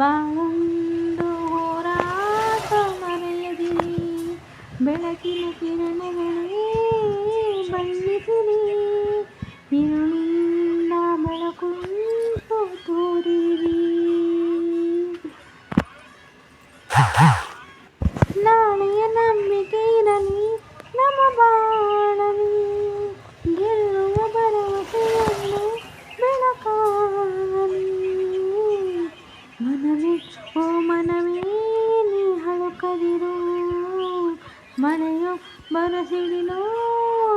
ಬಾಳುಂದು ಹೋರಾಟ ಮರೆಯದಿ ಬೆಳಕಿನ ಕಿರಣಗಳೇ ಬಣ್ಣಿಸಿರಿ ಇರುಳಿಂದ ಬೆಳಕುಂಟು ತೋರಿರಿ ಮನೆಯು ಬರಸಿಡಿಲೋ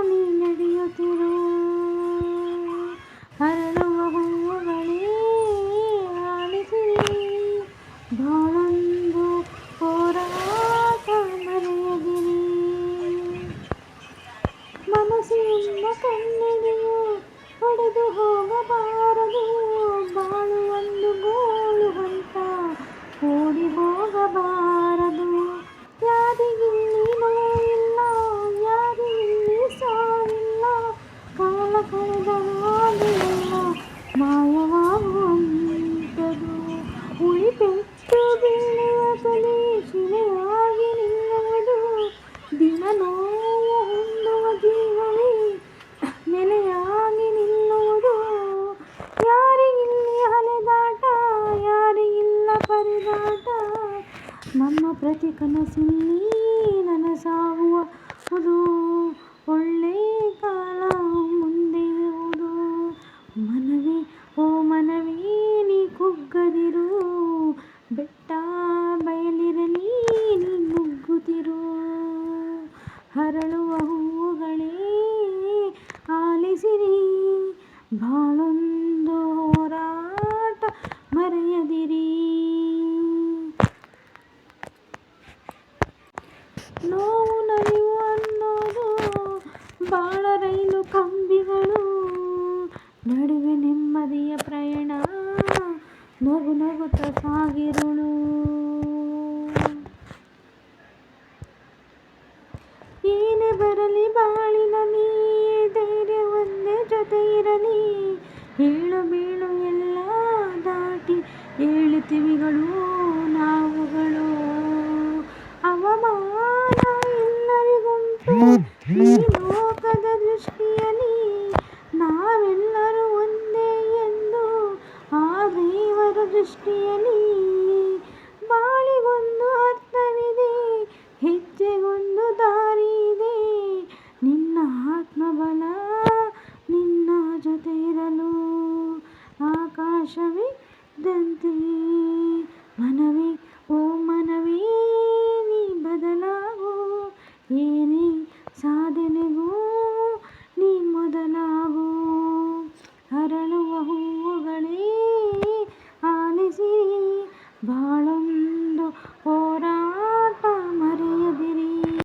ನೀ ನಡೆಯುತ್ತಿರು ಹರಳುವ ಹೂವುಗಳೇ ಆಲಿಸಿರಿ ಬಾಳೊಂದು ಹೋರಾಟ ಮರೆಯದಿರಿ ಮನಸ್ಸಿನ ಕಣ್ಣಿಗೆಯು ಹೊಡೆದು ಹೋಗಬಾರದು ಬಾಳು ಒಂದು ಗೋಳು ಪ್ರತಿ ಕನಸಿಲ್ಲಿ ನನಸಾಗುವುದು ಒಳ್ಳೆ ಕಾಲ ಮುಂದೆ ಇರುವುದು ಮನವೇ, ಓ ಮನವಿ, ನೀ ಕುಗ್ಗದಿರು. ಬೆಟ್ಟ ಬಯಲಿರಲಿ, ನೀ ನುಗ್ಗುತ್ತಿರು. ಹರಳುವ ಹೂವುಗಳೇ, ಆಲಿಸಿರಿ. ಬಾಳೊಂದು ನೋವು ನಲಿವು ಅನ್ನೋದು ಬಾಳ ರೈಲು ಕಂಬಿಗಳು. ನಡುವೆ ನೆಮ್ಮದಿಯ ಪ್ರಯಾಣ, ನಗು ನಗುತ್ತ ಸಾಗಿರುಳು. ಏನೇ ಬರಲಿ ಬಾಳಿನ ನೀ ಧೈರ್ಯ ಒಂದೇ ಜೊತೆ ಇರಲಿ. ಏಳು ಬೀಳು ಎಲ್ಲ ದಾಟಿ ಏಳುತ್ತಿವಿಗಳು ನಾವುಗಳು ಅವಮಾನ ಈ ಲೋಕದ ದೃಷ್ಟಿಯಲ್ಲಿ ನಾವೆಲ್ಲರೂ ಒಂದೇ ಎಂದು ಆ ದೇವರ ದೃಷ್ಟಿಯಲ್ಲಿ ಬಾಳಿಗೊಂದು ಅರ್ಥವಿದೆ, ಹೆಜ್ಜೆಗೊಂದು ದಾರಿ ಇದೆ ನಿನ್ನ ಆತ್ಮಬಲ ನಿನ್ನ ಜೊತೆ ಇರಲು ಆಕಾಶವಿದ್ದಂತೆ, ಮನವೇ